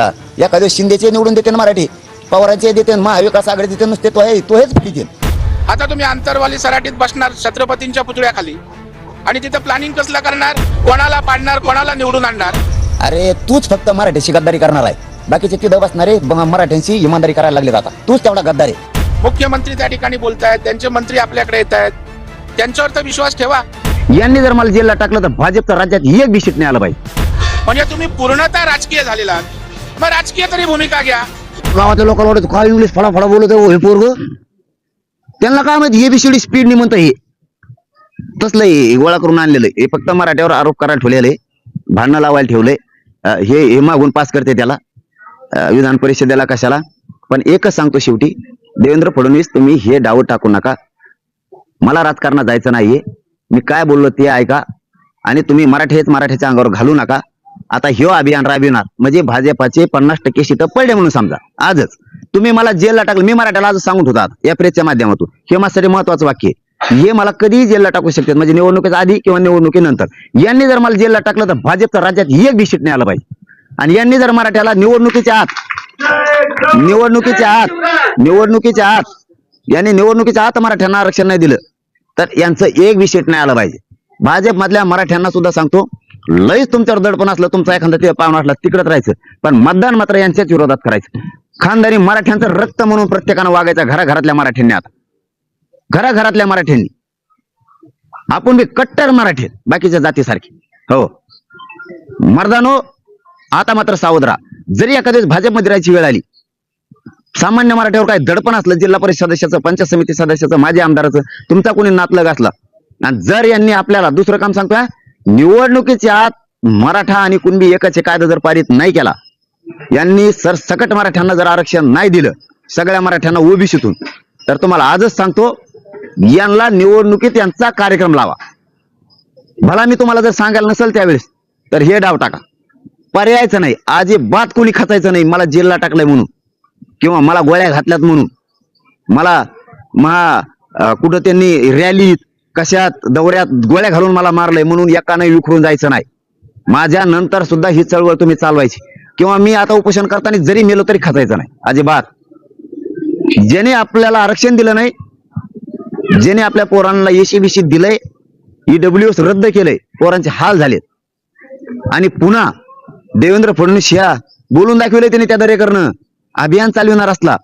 हा. एखाद्या शिंदेचे निवडून देते ना मराठी पवारांचे देते ना, महाविकास आघाडी देते नुसते तो आहे तो हेच पिटीचे आता तुम्ही आंतरवाली सराटीत बसणार छत्रपतींच्या पुतळ्याखाली आणि तिथं प्लॅनिंग कसलं करणार? कोणाला पाडणार कोणाला निवडून आणणार? अरे तूच फक्त मराठीशी गद्दारी करणार आहे. बाकीचे तिथं बसणारे मराठ्यांची इमानदारी करायला लागले आता. तूच तेवढा गद्दार आहे. मुख्यमंत्री त्या ठिकाणी बोलतायत त्यांचे मंत्री आपल्याकडे येत आहेत त्यांच्यावर तर विश्वास ठेवा. यांनी जर मला जेलला टाकलं तर भाजपचं राज्यात एक बी सीट नाही आलं पाहिजे म्हणजे तुम्ही पूर्णतः राजकीय झालेला आहात. मग राजकीय तरी भूमिका घ्या। गावातल्या लोकांना वाटत काय इंग्लिश फडाफडा बोलत आहे हो हे पोरग त्यांना काय माहिती एबीसीडी स्पीड नि म्हणतं हे तसलं हे गोळा करून आणलेलं आहे. हे फक्त मराठ्यावर आरोप करायला ठेवलेलं आहे. भांडणं लावायला ठेवलंय अं, हे हे मागून पास करते त्याला. अं, विधान परिषदेला कशाला? पण एकच सांगतो शेवटी देवेंद्र फडणवीस तुम्ही हे डाव टाकू नका. मला राजकारणात जायचं नाहीये. मी काय बोललो ते ऐका. आणि तुम्ही मराठी हेच मराठीच्या अंगावर घालू नका. आता ह्यो अभियान राबविणार. म्हणजे भाजपाचे पन्नास टक्के शीत पडले म्हणून समजा. आजच. तुम्ही मला जेलला टाकलं मी मराठ्याला आज सांगत होता या प्रेसच्या माध्यमातून. हे माझ्यासाठी महत्वाचं वाक्य आहे. हे मला कधीही जेलला टाकू शकतात म्हणजे निवडणुकीच्या आधी किंवा निवडणुकीनंतर. यांनी जर मला जेलला टाकलं तर भाजपच्या राज्यात एक बी नाही आलं पाहिजे. आणि यांनी जर मराठ्याला निवडणुकीच्या आत निवडणुकीच्या आत निवडणुकीच्या आत यांनी निवडणुकीच्या आत मराठ्यांना आरक्षण नाही दिलं तर यांचं एक बी नाही आलं पाहिजे. भाजप मधल्या मराठ्यांना सुद्धा सांगतो लयच तुमच्यावर दडपण असलं तुमचा एखादा ते पाहुणा असला तिकडत राहायचं. पण मतदान मात्र यांच्याच विरोधात करायचं. खानदारी मराठ्यांचं रक्त म्हणून प्रत्येकानं वागायचं घराघरातल्या मराठ्यांनी आता. घराघरातल्या मराठ्यांनी. आपण बी कट्टर मराठी बाकीच्या जातीसारखी. हो. मर्दानो आता मात्र सावध राहा. जरी एखाद्या भाजपमध्ये राहायची वेळ आली सामान्य मराठ्यावर काय दडपण असलं जिल्हा परिषद सदस्याचं पंचायत समिती सदस्याचं माजी आमदाराचं तुमचा कोणी नातलग असला आणि जर यांनी आपल्याला दुसरं काम सांगतोय निवडणुकीच्या आत मराठा आणि कुणबी एकाचे कायदा जर पारित नाही केला यांनी सरसकट मराठ्यांना जर आरक्षण नाही दिलं सगळ्या मराठ्यांना ओबीसीतून तर तुम्हाला आजच सांगतो यांना निवडणुकीत यांचा कार्यक्रम लावा. भला मी तुम्हाला जर सांगायला नसेल त्यावेळेस तर हे डाव टाका. पर्यायचं नाही अजिबात कोणी खचायचं नाही मला जेलला टाकलंय म्हणून किंवा मला गोळ्या घातल्यात म्हणून. मला महा कुठं त्यांनी रॅलीत कशात दौऱ्यात गोळ्या घालून मला मारलंय म्हणून एकाने विखरून जायचं नाही. माझ्या नंतर सुद्धा ही चळवळ तुम्ही चालवायची. किंवा मी आता उपोषण करताना जरी मेलो तरी खचायचं नाही. अजिबात. ज्याने आपल्याला आरक्षण दिलं नाही ज्याने आपल्या पोरांना एसीबीसी दिलंय ईडब्ल्यू रद्द केलंय पोरांचे हाल झालेत. आणि पुन्हा देवेंद्र फडणवीस ह्या बोलून दाखवले त्यांनी त्या दरेकरनं. अभियान चालविणार असला.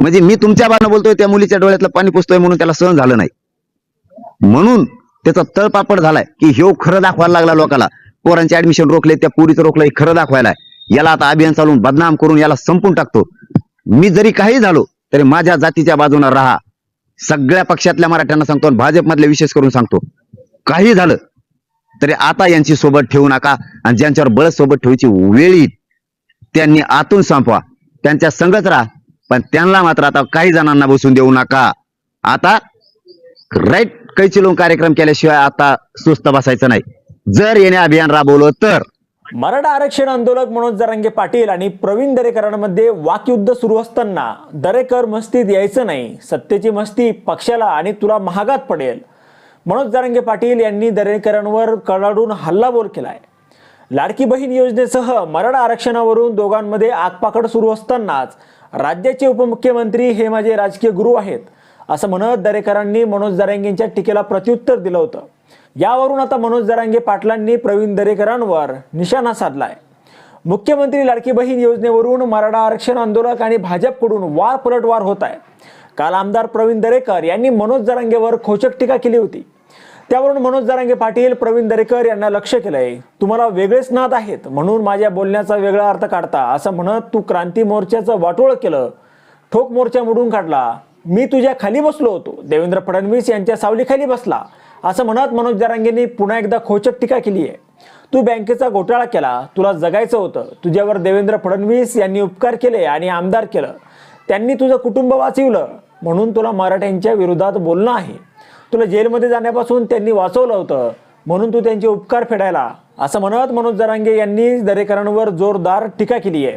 म्हणजे मी तुमच्या बाजूने बोलतोय त्या मुलीच्या डोळ्यातलं पाणी पुसतोय म्हणून त्याला सहन झालं नाही. म्हणून त्याचा तळपापड झालाय की ह्यो खरं दाखवायला लागला लोकाला. पोरांचे ऍडमिशन रोखले त्या पुरीचं रोखलं हे खरं दाखवायला याला आता अभियान चालून बदनाम करून याला संपून टाकतो. मी जरी काही झालो तरी माझ्या जातीच्या बाजूने राहा. सगळ्या पक्षातल्या मराठ्यांना सांगतो आणि भाजपमधल्या विशेष करून सांगतो. काही झालं तरी आता यांची सोबत ठेवू नका आणि ज्यांच्यावर बळ सोबत ठेवायची वेळ येईल त्यांनी आतून संपवा. त्यांच्या संगत राहा पण त्यांना मात्र आता काही जणांना बसून देऊ नका. आता राईट कैचिलून कार्यक्रम केल्याशिवाय आता सुस्त बसायचं नाही. जर येणे अभियान राबवलं तर? मराठा आरक्षण आंदोलक मनोज जरांगे पाटील आणि प्रवीण दरेकरांमध्ये वाकयुद्ध सुरू असताना दरेकर मस्तीत यायचं नाही. सत्तेची मस्ती पक्षाला आणि तुला महागात पडेल. मनोज जरांगे पाटील यांनी दरेकरांवर कडाडून हल्लाबोल केलाय. लाडकी बहीण योजनेसह मराठा आरक्षणावरून दोघांमध्ये आगपाकड सुरू असतानाच राज्याचे उपमुख्यमंत्री हे माझे राजकीय गुरु आहेत. असं म्हणत दरेकरांनी मनोज जरांगेंच्या टीकेला प्रत्युत्तर दिलं होतं. यावरून आता मनोज जरांगे पाटलांनी प्रवीण दरेकरांवर निशाणा साधलाय. मुख्यमंत्री लाडकी बहीण योजनेवरून मराठा आरक्षण आंदोलक आणि भाजपकडून वार पलटवार होत आहे काल आमदार प्रवीण दरेकर यांनी मनोज जरांगेवर खोचक टीका केली होती. त्यावरून मनोज जरांगे पाटील प्रवीण दरेकर यांना लक्ष केलंय. तुम्हाला वेगळेच नाद आहेत म्हणून माझ्या बोलण्याचा वेगळा अर्थ काढता असं म्हणत तू क्रांती मोर्चाचं वाटोळ केलं. ठोक मोर्चा मोडून काढला. मी तुझ्या खाली बसलो होतो. देवेंद्र फडणवीस यांच्या सावलीखाली बसला. असं म्हणत मनोज जरांगेंनी पुन्हा एकदा खोचक टीका केली आहे. तू बँकेचा घोटाळा केला. तुला जगायचं होतं. तुझ्यावर देवेंद्र फडणवीस यांनी उपकार केले आणि आमदार केलं. त्यांनी तुझं कुटुंब वाचवलं. म्हणून तुला मराठ्यांच्या विरोधात बोलणं आहे. तुला जेलमध्ये जाण्यापासून त्यांनी वाचवलं होतं. म्हणून तू त्यांचे उपकार फेडायला. असं म्हणत मनोज जरांगे यांनी दरेकरांवर जोरदार टीका केली आहे.